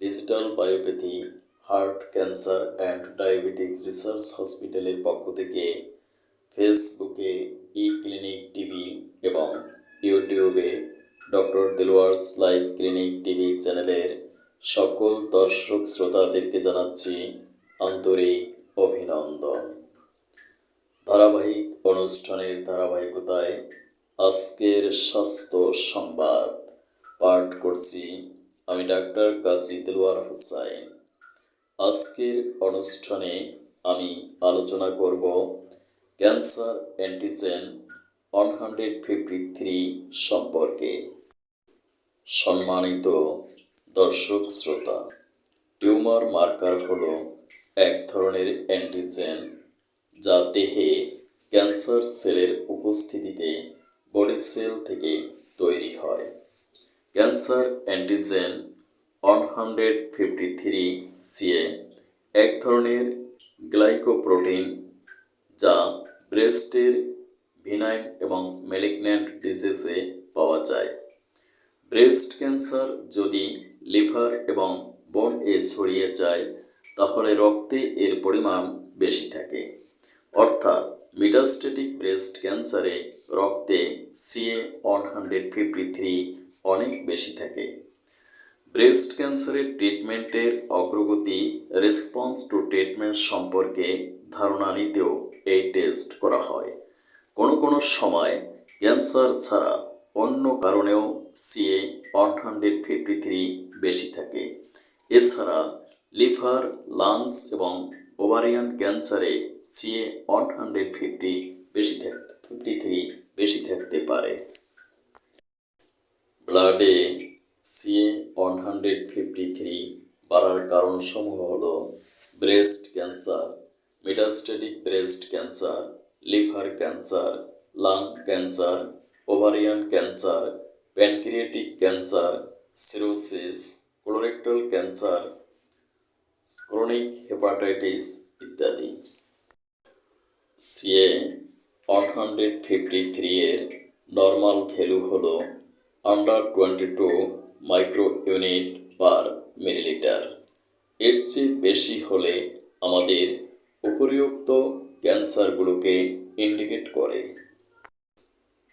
digital biopathy heart cancer and diabetics research হসপিটালের পক্ষ থেকে ফেসবুকে ই ক্লিনিক টিভি এবং ইউটিউবে ডক্টর দেলোয়ার্স লাইভ ক্লিনিক টিভি চ্যানেলের সকল দর্শক শ্রোতাদেরকে জানাচ্ছি আন্তরিক অভিনন্দন। ধারাবাহিক অনুষ্ঠানের ধারাবাহিকতায় আজকের স্বাস্থ্য সংবাদ পাঠ করছি আমি ডাক্তার কাজী দেলোয়ার হোসাইন। আজকের অনুষ্ঠানে আমি আলোচনা করব cancer antigen one hundred fifty three সম্পর্কে। সম্মানিত দর্শক শ্রোতা, টিউমার মার্কার হল এক ধরনের অ্যান্টিজেন যা দেহে ক্যান্সার সেলের উপস্থিতিতে বডি সেল থেকে cancer antigen one hundred fifty three CA এক ধরনের গ্লাইকোপ্রোটিন যা ব্রেস্টের ভিনাইন এবং মেলিগন্যান্ট ডিজিজে পাওয়া যায়। ব্রেস্ট ক্যান্সার যদি লিভার এবং বোন এ ছড়িয়ে যায়, তাহলে রক্তে এর পরিমাণ বেশি থাকে। অর্থাৎ মিটাস্টেটিক ব্রেস্ট ক্যান্সারে রক্তে CA one hundred fifty three অনেক বেশি থাকে। ব্রেস্ট ক্যান্সারের ট্রিটমেন্টের অগ্রগতি রেসপন্স টু ট্রিটমেন্ট সম্পর্কে ধারণা নিতেও এই টেস্ট করা হয়। কোনো কোনো সময় ক্যান্সার ছাড়া অন্য কারণেও CA one hundred fifty three বেশি থাকে। এছাড়া লিভার লাংস এবং ওভারিয়ান ক্যান্সারে সিএ ওয়ান হান্ড্রেড ফিফটি বেশি থাকতে ফিফটি থ্রি বেশি থাকতে পারে। ব্লাডে CA one hundred fifty three বাড়ার কারণসমূহ হল breast cancer metastatic breast cancer liver cancer lung cancer ovarian cancer pancreatic cancer cirrhosis colorectal cancer chronic hepatitis ইত্যাদি। CA one hundred fifty three এর নর্মাল ভ্যালু হল twenty two micro unit per millilitre এর চেয়ে বেশি হলে আমাদের উপরিউক্ত ক্যান্সারগুলোকে ইন্ডিকেট করে।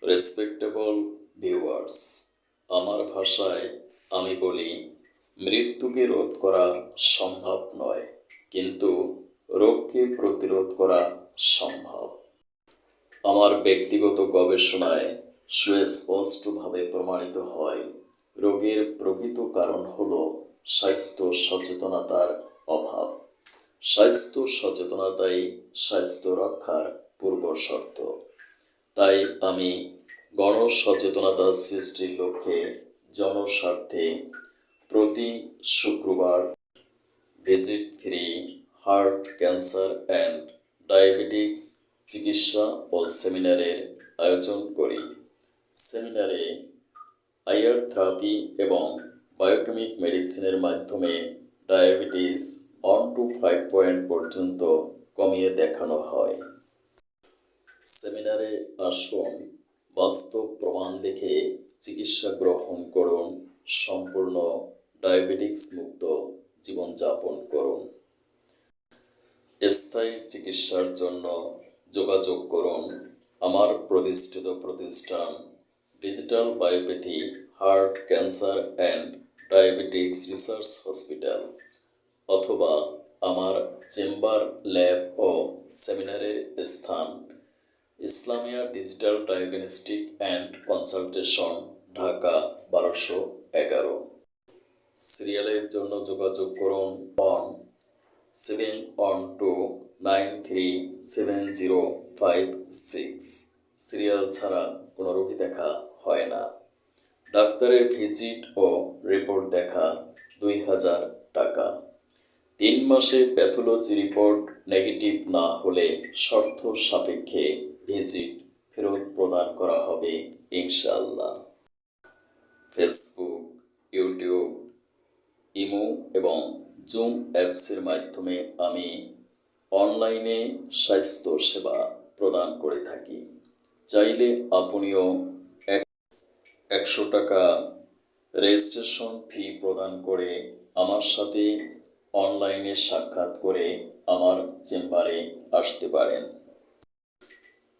রেসপেক্টেবল ভিউয়ার্স আমার ভাষায় আমি বলি, মৃত্যুকে রোধ করা সম্ভব নয়, কিন্তু রোগকে প্রতিরোধ করা সম্ভব। আমার ব্যক্তিগত গবেষণায় সুস্পষ্টভাবে প্রমাণিত হয়। রোগের প্রকৃত কারণ হল স্বাস্থ্য সচেতনতার অভাব। স্বাস্থ্য সচেতনতাই স্বাস্থ্য রক্ষার পূর্ব শর্ত। তাই আমি গণসচেতনতা সৃষ্টির লক্ষ্যে জনস্বার্থে প্রতি শুক্রবার visit free heart cancer and diabetics চিকিৎসা ও সেমিনারের আয়োজন করি। সেমিনারে আয়ার থেরাপি এবং বায়োকেমিক মেডিসিনের মাধ্যমে diabetes one two five point পর্যন্ত কমিয়ে দেখানো হয়। সেমিনারে আসুন, বাস্তব প্রমাণ দেখে চিকিৎসা গ্রহণ করুন, সম্পূর্ণ ডায়াবেটিক্স মুক্ত জীবনযাপন করুন। স্থায়ী চিকিৎসার জন্য যোগাযোগ করুন, আমার প্রতিষ্ঠিত প্রতিষ্ঠান digital biopathy heart cancer and diabetics research hospital অথবা আমার চেম্বার ল্যাব ও সেমিনারের স্থান, Islamia digital diagnostic and consultation Dhaka, বারোশো এগারো। সিরিয়ালের জন্য যোগাযোগ করুন on seven one two nine three seven zero five six serial ছাড়া কোনো রোগী দেখা হয় না। ডাক্তারের ভিজিট ও রিপোর্ট দেখা দুই হাজার টাকা। তিন মাসে প্যাথোলজি রিপোর্ট নেগেটিভ না হলে শর্ত সাপেক্ষে ভিজিট ফেরত প্রদান করা হবে ইনশাল্লাহ ফেসবুক, ইউটিউব, ইমো এবং জুম অ্যাপসের মাধ্যমে আমি অনলাইনে স্বাস্থ্য সেবা প্রদান করে থাকি। চাইলে আপনিও একশো টাকা রেজিস্ট্রেশন ফি প্রদান করে আমার সাথে অনলাইনে সাক্ষাৎ করে আমার চেম্বারে আসতে পারেন।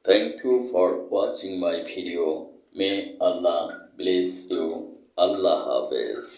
Thank you for watching my video may Allah bless you আল্লাহ হাফেজ।